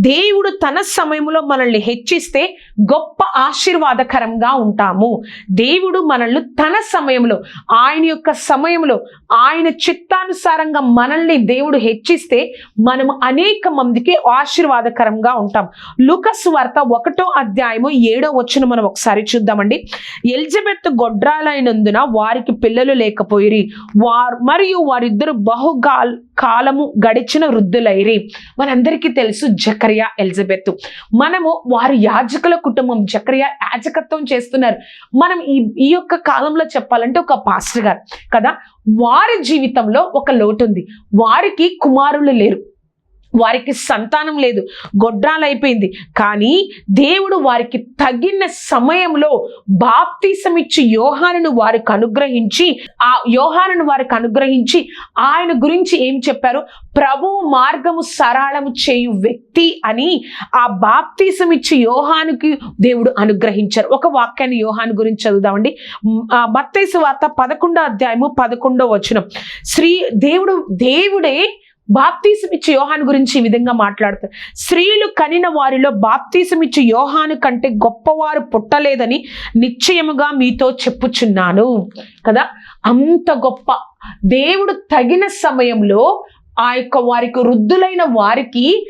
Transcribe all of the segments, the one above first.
దేవుడు తన సమయంలో మనల్ని హెచ్చిస్తే గొప్ప ఆశీర్వాదకరంగా ఉంటాము. దేవుడు మనల్ని తన సమయంలో ఆయన యొక్క సమయంలో ఆయన చిత్తానుసారంగా మనల్ని దేవుడు హెచ్చిస్తే మనం అనేక మందికి ఆశీర్వాదకరంగా ఉంటాం. లుకస్ వార్త ఒకటో అధ్యాయము ఏడో వచ్చిన మనం ఒకసారి చూద్దామండి. ఎలిజబెత్ గొడ్రాలైనందున వారికి పిల్లలు లేకపోయిరి. వారు మరియు వారిద్దరు బహుగా కాలము గడిచిన వృద్ధులైరి. మనందరికీ తెలుసు జకరియా ఎలిజబెత్. మనము వారి యాజకుల కుటుంబం జకరియా యాజకత్వం చేస్తున్నారు. మనం ఈ ఈ యొక్క కాలంలో చెప్పాలంటే ఒక పాస్టర్ గారు కదా? వారి జీవితంలో ఒక లోటు ఉంది వారికి కుమారులు లేరు. వారికి సంతానం లేదు గొడ్రాలైపోయింది కానీ దేవుడు వారికి తగిన సమయంలో బాప్తీసం ఇచ్చి యోహానును వారికి అనుగ్రహించి ఆ యోహానును వారికి అనుగ్రహించి ఆయన గురించి ఏం చెప్పారు? ప్రభు మార్గము సరళము చేయు వ్యక్తి అని ఆ బాప్తీసం ఇచ్చి యోహానుకి దేవుడు అనుగ్రహించారు. ఒక వాక్యాన్ని యోహాను గురించి చదువుదామండి. మత్తైసు వార్త పదకొండో అధ్యాయము పదకొండో వచనం. శ్రీ దేవుడు దేవుడే బాప్తీసం ఇచ్చే యోహాను గురించి ఈ విధంగా మాట్లాడతారు స్త్రీలు కనిన వారిలో బాప్తీసం యోహాను కంటే గొప్పవారు పుట్టలేదని నిశ్చయముగా మీతో చెప్పుచున్నాను. కదా? అంత గొప్ప. దేవుడు తగిన సమయంలో ఆ యొక్క వారికి వృద్ధులైన వారికి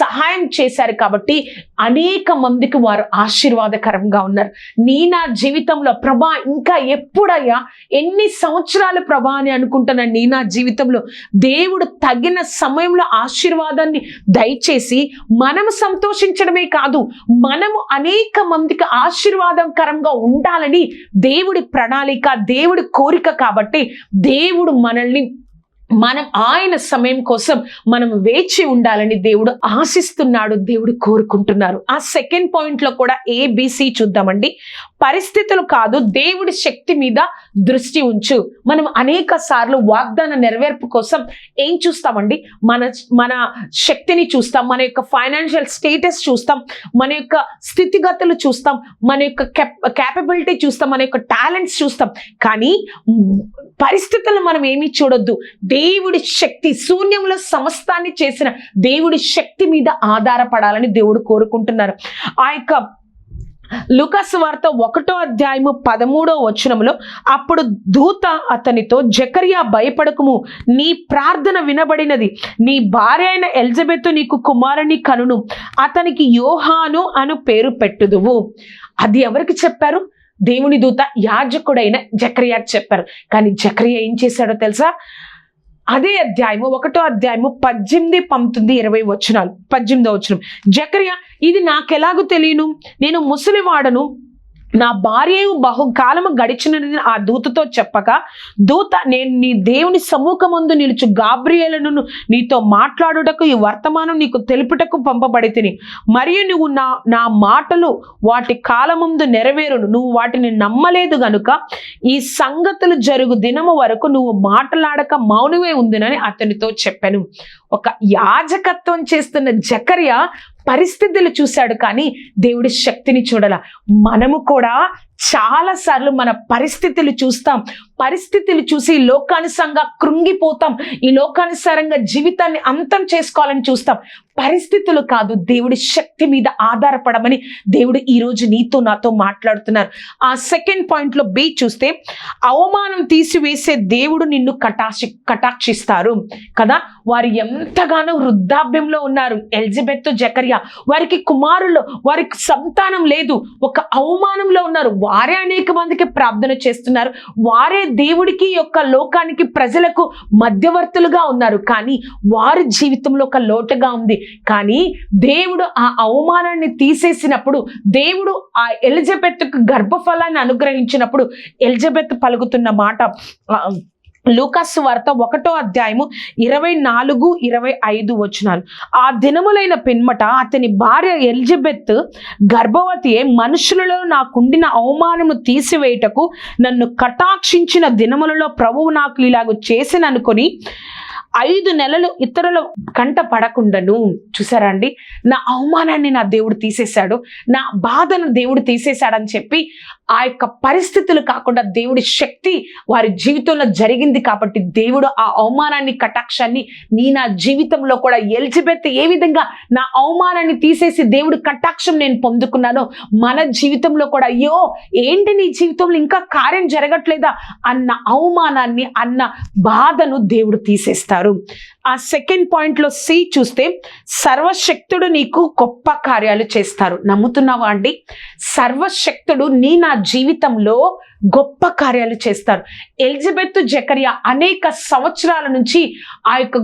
సహాయం చేశారు కాబట్టి అనేక మందికి వారు ఆశీర్వాదకరంగా ఉన్నారు. నీ నా జీవితంలో ప్రభా ఇంకా ఎప్పుడయ్యా? ఎన్ని సంవత్సరాల ప్రభా అని అనుకుంటున్నా నీ నా జీవితంలో దేవుడు తగిన సమయంలో ఆశీర్వాదాన్ని దయచేసి మనము సంతోషించడమే కాదు మనము అనేక మందికి ఆశీర్వాదకరంగా ఉండాలని దేవుడి ప్రణాళిక దేవుడి కోరిక కాబట్టి దేవుడు మనల్ని మనం ఆయన సమయం కోసం మనం వేచి ఉండాలని దేవుడు ఆశిస్తున్నాడు దేవుడు కోరుకుంటున్నారు. ఆ సెకండ్ పాయింట్లో కూడా ఏబిసి చూద్దామండి. పరిస్థితులు కాదు దేవుడి శక్తి మీద దృష్టి ఉంచు. మనం అనేక సార్లు వాగ్దాన నెరవేర్పు కోసం ఏం చూస్తామండి? మన మన శక్తిని చూస్తాం మన యొక్క ఫైనాన్షియల్ స్టేటస్ చూస్తాం మన యొక్క స్థితిగతులు చూస్తాం మన యొక్క క్యాపబిలిటీ చూస్తాం మన యొక్క టాలెంట్స్ చూస్తాం. కానీ పరిస్థితులు మనం ఏమీ చూడొద్దు. దేవుడి శక్తి శూన్యంలో సమస్తాన్ని చేసిన దేవుడి శక్తి మీద ఆధారపడాలని దేవుడు కోరుకుంటున్నారు. ఆ యొక్క లుకస్ వార్త ఒకటో అధ్యాయము పదమూడో వచనంలో అప్పుడు దూత అతనితో జకరియా భయపడకము. నీ ప్రార్థన వినబడినది. నీ భార్య అయిన ఎలిజబెత్ నీకు కుమారుని కనును. అతనికి యోహాను అను పేరు పెట్టుదువు. అది ఎవరికి చెప్పారు? దేవుని దూత యాజకుడైన జకరియా చెప్పారు. కానీ జకరియా ఏం చేశాడో తెలుసా? అదే అధ్యాయము ఒకటో అధ్యాయము పద్దెనిమిది పంతొమ్మిది ఇరవై వచనాలు పద్దెనిమిదో వచనం. జకరియా ఇది నాకెలాగూ తెలియను? నేను ముసలివాడను నా భార్య బహుకాలము గడిచినది ఆ దూతతో చెప్పక దూత నేను నీ దేవుని సముఖమందు నిలుచు గాబ్రియేలను నీతో మాట్లాడుటకు ఈ వర్తమానం నీకు తెలుపుటకు పంపబడి తిని మరియు నువ్వు నా నా మాటలు వాటి కాలముందు నెరవేరును. నువ్వు వాటిని నమ్మలేదు గనుక ఈ సంగతులు జరుగు దినము వరకు నువ్వు మాట్లాడక మౌనమే ఉందినని అతనితో చెప్పాను. ఒక యాజకత్వం చేస్తున్న జకర్య పరిస్థితులు చూశాడు కానీ దేవుడి శక్తిని చూడాల. మనము కూడా చాలా సార్లు మన పరిస్థితులు చూస్తాం. పరిస్థితులు చూసి లోకానుసారంగా కృంగిపోతాం. ఈ లోకానుసారంగా జీవితాన్ని అంతం చేసుకోవాలని చూస్తాం. పరిస్థితులు కాదు. దేవుడి శక్తి మీద ఆధారపడమని దేవుడు ఈరోజు నీతో నాతో మాట్లాడుతున్నారు. ఆ సెకండ్ పాయింట్లో బి చూస్తే అవమానం తీసివేసే దేవుడు నిన్ను కటాక్షి కటాక్షిస్తారు. కదా? వారు ఎంతగానో వృద్ధాభ్యంలో ఉన్నారు. ఎలిజబెత్ జకరియా వారికి కుమారులు వారికి సంతానం లేదు. ఒక అవమానంలో ఉన్నారు. వారే అనేక మందికి ప్రార్థన చేస్తున్నారు. వారే దేవుడికి యొక్క లోకానికి ప్రజలకు మధ్యవర్తులుగా ఉన్నారు. కానీ వారి జీవితంలో ఒక లోటుగా ఉంది. కానీ దేవుడు ఆ అవమానాన్ని తీసేసినప్పుడు దేవుడు ఆ ఎలిజబెత్కు గర్భఫలాన్ని అనుగ్రహించినప్పుడు ఎలిజబెత్ పలుకుతున్న మాట లూకస్ వార్త ఒకటో అధ్యాయము ఇరవై నాలుగు ఇరవై ఐదు వచనాలు. ఆ దినములైన పిన్మట అతని భార్య ఎలిజబెత్ గర్భవతి మనుషులలో నాకుండిన అవమానము తీసివేయుటకు నన్ను కటాక్షించిన దినములలో ప్రభువు నాకు ఇలాగ చేసిననుకొని ఐదు నెలలు ఇతరుల కంట పడకుండాను. చూసారా అండి? నా అవమానాన్ని నా దేవుడు తీసేశాడు. నా బాధను దేవుడు తీసేశాడని చెప్పి ఆ యొక్క పరిస్థితులు కాకుండా దేవుడి శక్తి వారి జీవితంలో జరిగింది కాబట్టి దేవుడు ఆ అవమానాన్ని కటాక్షాన్ని నీ నా జీవితంలో కూడా ఎలిజబెత్ ఏ విధంగా నా అవమానాన్ని తీసేసి దేవుడు కటాక్షం నేను పొందుకున్నానో మన జీవితంలో కూడా అయ్యో ఏంటి నీ జీవితంలో ఇంకా కార్యం జరగట్లేదా అన్న అవమానాన్ని అన్న బాధను దేవుడు తీసేస్తారు. ఆ సెకండ్ పాయింట్లో సి చూస్తే సర్వశక్తుడు నీకు గొప్ప కార్యాలు చేస్తారు. నమ్ముతున్నావా అండి? సర్వశక్తుడు నీ నా జీవితంలో గొప్ప కార్యాలు చేస్తారు. ఎలిజబెత్ జకరియా అనేక సంవత్సరాల నుంచి ఆ యొక్క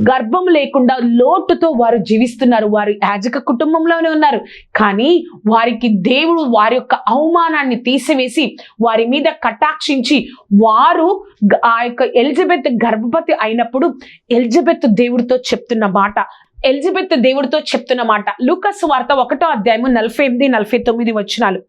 గర్భం లేకుండా లోటుతో వారు జీవిస్తున్నారు. వారు యాజక కుటుంబంలోనే ఉన్నారు. కానీ వారికి దేవుడు వారి యొక్క అవమానాన్ని తీసివేసి వారి మీద కటాక్షించి వారు ఆ యొక్క ఎలిజబెత్ గర్భవతి అయినప్పుడు ఎలిజబెత్ దేవుడితో చెప్తున్న మాట. ఎలిజబెత్ దేవుడితో చెప్తున్న మాట. లూకస్ వార్త ఒకటో అధ్యాయము నలభై ఎనిమిది నలభై తొమ్మిది వచ్చినాలు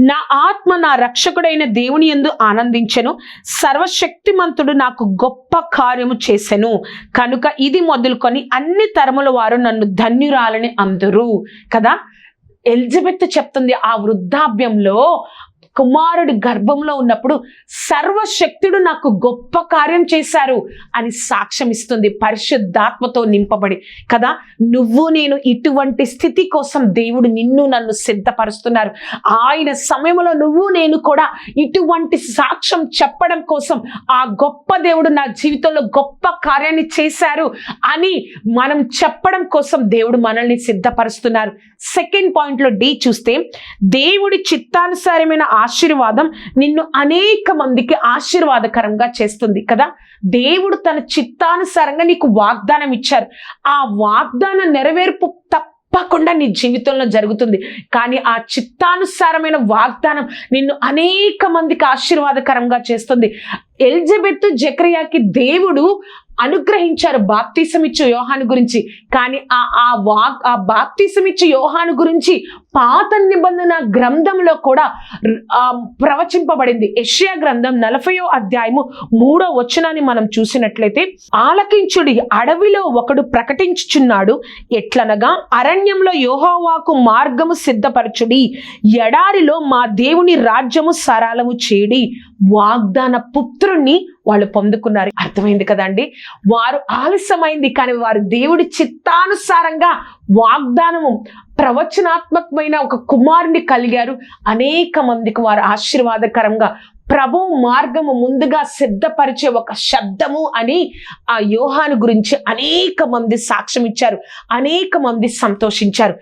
నా ఆత్మ నా రక్షకుడైన దేవుని యందు ఆనందించెను. సర్వశక్తిమంతుడు నాకు గొప్ప కార్యము చేసెను. కనుక ఇది మొదలుకొని అన్ని తరముల వారు నన్ను ధన్యురాలని అందరు. కదా? ఎలిజబెత్ చెప్తుంది ఆ వృద్ధాప్యంలో కుమారుడి గర్భంలో ఉన్నప్పుడు సర్వశక్తుడు నాకు గొప్ప కార్యం చేశారు అని సాక్ష్యం ఇస్తుంది. పరిశుద్ధాత్మతో నింపబడి. కదా? నువ్వు నేను ఇటువంటి స్థితి కోసం దేవుడు నిన్ను నన్ను సిద్ధపరుస్తున్నారు. ఆయన సమయంలో నువ్వు నేను కూడా ఇటువంటి సాక్ష్యం చెప్పడం కోసం ఆ గొప్ప దేవుడు నా జీవితంలో గొప్ప కార్యాన్ని చేశారు అని మనం చెప్పడం కోసం దేవుడు మనల్ని సిద్ధపరుస్తున్నారు. సెకండ్ పాయింట్లో డి చూస్తే దేవుడి చిత్తానుసారమైన ఆశీర్వాదం నిన్ను అనేక మందికి ఆశీర్వాదకరంగా చేస్తుంది కదా? దేవుడు తన చిత్తానుసారంగా నీకు వాగ్దానం ఇచ్చారు. ఆ వాగ్దాన నెరవేర్పు తప్పకుండా నీ జీవితంలో జరుగుతుంది. కానీ ఆ చిత్తానుసారమైన వాగ్దానం నిన్ను అనేక మందికి ఆశీర్వాదకరంగా చేస్తుంది. ఎలిజబెత్ జక్రియాకి దేవుడు అనుగ్రహించారు బాప్తీసం యోహాను గురించి. కానీ ఆ ఆ వాగ్ ఆ బాప్తీసం యోహాను గురించి పాత నిబంధన గ్రంథంలో కూడా ప్రవచింపబడింది. యెషయా గ్రంథం నలభయో అధ్యాయము మూడో వచనాన్ని మనం చూసినట్లయితే ఆలకించుడి అడవిలో ఒకడు ప్రకటించుచున్నాడు. ఎట్లనగా అరణ్యంలో యోహోవాకు మార్గము సిద్ధపరచుడి ఎడారిలో మా దేవుని రాజ్యము సరాలము చేడి వాగ్దాన పుత్రుణ్ణి వాళ్ళు పొందుకున్నారు. అర్థమైంది కదండి? వారు ఆలస్యమైంది కానీ వారు దేవుడి చిత్తానుసారంగా వాగ్దానము ప్రవచనాత్మకమైన ఒక కుమారుని కలిగారు. అనేక మందికి వారు ఆశీర్వాదకరంగా ప్రభు మార్గము ముందుగా సిద్ధపరిచే ఒక శబ్దము అని ఆ యోహాను గురించి అనేక మంది సాక్ష్యం ఇచ్చారు అనేక మంది సంతోషించారు.